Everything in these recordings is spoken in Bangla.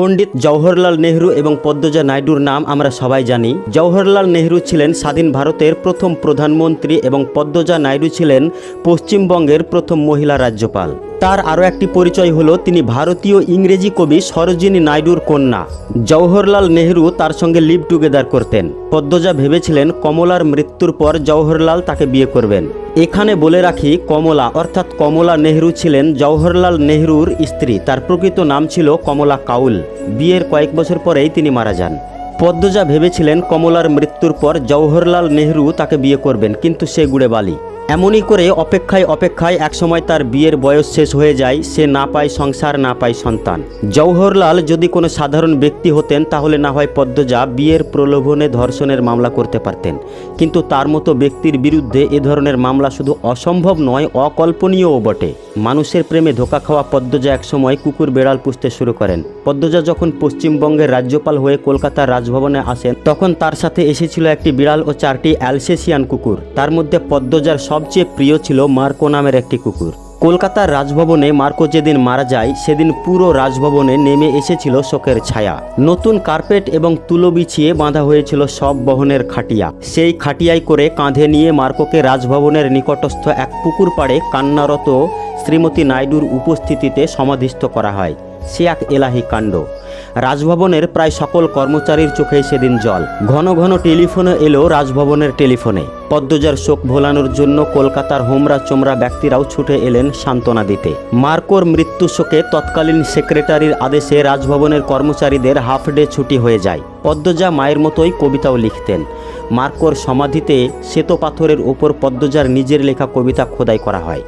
পণ্ডিত জওহরলাল নেহরু এবং পদ্মজা নাইডুর নাম আমরা সবাই জানি। জওহরলাল নেহরু ছিলেন স্বাধীন ভারতের প্রথম প্রধানমন্ত্রী এবং পদ্মজা নাইডু ছিলেন পশ্চিমবঙ্গের প্রথম মহিলা রাজ্যপাল। তার আরও একটি পরিচয় হলো, তিনি ভারতীয় ইংরেজি কবি সরোজিনী নাইডুর কন্যা। জওহরলাল নেহরু তার সঙ্গে লিভ টুগেদার করতেন। পদ্মজা ভেবেছিলেন কমলার মৃত্যুর পর জওহরলাল তাকে বিয়ে করবেন। এখানে বলে রাখি, কমলা অর্থাৎ কমলা নেহরু ছিলেন জওহরলাল নেহরুর স্ত্রী। তার প্রকৃত নাম ছিল কমলা কাউল। বিয়ের কয়েক বছর পরেই তিনি মারা যান। পদ্মজা ভেবেছিলেন কমলার মৃত্যুর পর জওহরলাল নেহরু তাকে বিয়ে করবেন, কিন্তু সে গুড়ে বালি। এমনই করে অপেক্ষায় অপেক্ষায় একসময় তার বিয়ের বয়স শেষ হয়ে যায়, সে না পায় সংসার, না পায় সন্তান। জওহরলাল যদি কোনো সাধারণ ব্যক্তি হতেন, তাহলে না হয় পদ্মজা বিয়ের প্রলোভনে ধর্ষণের মামলা করতে পারতেন। কিন্তু তার মতো ব্যক্তির বিরুদ্ধে এ ধরনের মামলা শুধু অসম্ভব নয়, অকল্পনীয়ও বটে। মানুষের প্রেমে ধোকা খাওয়া পদ্মজা একসময় কুকুর বেড়াল পুষতে শুরু করেন। পদ্মজা যখন পশ্চিমবঙ্গের রাজ্যপাল হয়ে কলকাতার রাজভবনে আসেন, তখন তার সাথে এসেছিল একটি বিড়াল ও চারটি অ্যালসেসিয়ান কুকুর। তার মধ্যে পদ্মজার সবচেয়ে প্রিয় ছিল মার্কো নামের একটি কুকুর। কলকাতার রাজভবনে মার্কো যেদিন মারা যায়, সেদিন পুরো রাজভবনে নেমে এসেছিল শোকের ছায়া। নতুন কার্পেট এবং তুলো বিছিয়ে বাঁধা হয়েছিল সব বহনের খাটিয়া। সেই খাটিয়ায় করে কাঁধে নিয়ে মার্কোকে রাজভবনের নিকটস্থ এক পুকুর পাড়ে কান্নারত শ্রীমতী নাইডুর উপস্থিতিতে সমাধিস্থ করা হয়। সে এক এলাহি কাণ্ড। রাজভবনের প্রায় সকল কর্মচারীর চোখে সেদিন জল। ঘন ঘন টেলিফোনে এলো রাজভবনের টেলিফোনে। পদ্মজার শোক ভোলানোর জন্য কলকাতার হোমরা চোমরা ব্যক্তিরাও ছুটে এলেন সান্ত্বনা দিতে। মার্কোর মৃত্যু শোকে তৎকালীন সেক্রেটারির আদেশে রাজভবনের কর্মচারীদের হাফ ডে ছুটি হয়ে যায়। পদ্মজা মায়ের মতোই কবিতাও লিখতেন। মার্কোর সমাধিতে শ্বেত পাথরের ওপর পদ্মজার নিজের লেখা কবিতা খোদাই করা হয়।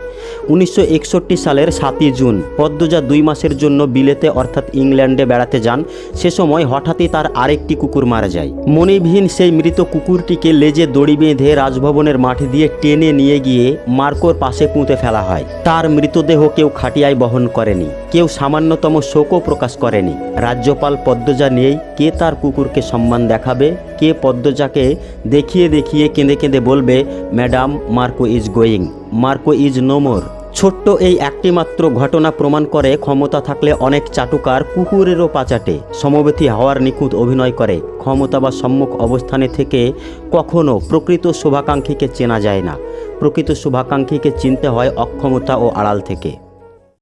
উনিশশো একষট্টি সালের সাতই জুন, পদ্মজা দুই মাসের জন্য বিলেতে অর্থাৎ ইংল্যান্ডে বেড়াতে যান। সে সময় হঠাৎই তার আরেকটি কুকুর মারা যায়। মনিবিহীন সেই মৃত কুকুরটিকে লেজে দড়ি বেঁধে রাজভবনের মাঠে দিয়ে টেনে নিয়ে গিয়ে মার্কোর পাশে পুঁতে ফেলা হয়। তার মৃতদেহ কেউ খাটিয়ায় বহন করেনি, কেউ সামান্যতম শোকও প্রকাশ করেনি। রাজ্যপাল পদ্মজা নেই, কে তার কুকুরকে সম্মান দেখাবে? কে পদ্মজাকে দেখিয়ে দেখিয়ে কেঁদে কেঁদে বলবে, madam, Marco is going. Marco is no more. ছোট্ট এই একটিমাত্র ঘটনা প্রমাণ করে ক্ষমতা থাকলে অনেক চাটুকার কুকুরেরও পাচাটে। সমবেতী হওয়ার নিখুঁত অভিনয় করে। ক্ষমতা বা সম্মুখ অবস্থানে থেকে কখনও প্রকৃত শুভাকাঙ্ক্ষীকে চেনা যায় না। প্রকৃত শুভাকাঙ্ক্ষীকে চিনতে হয় অক্ষমতা ও আড়াল থেকে।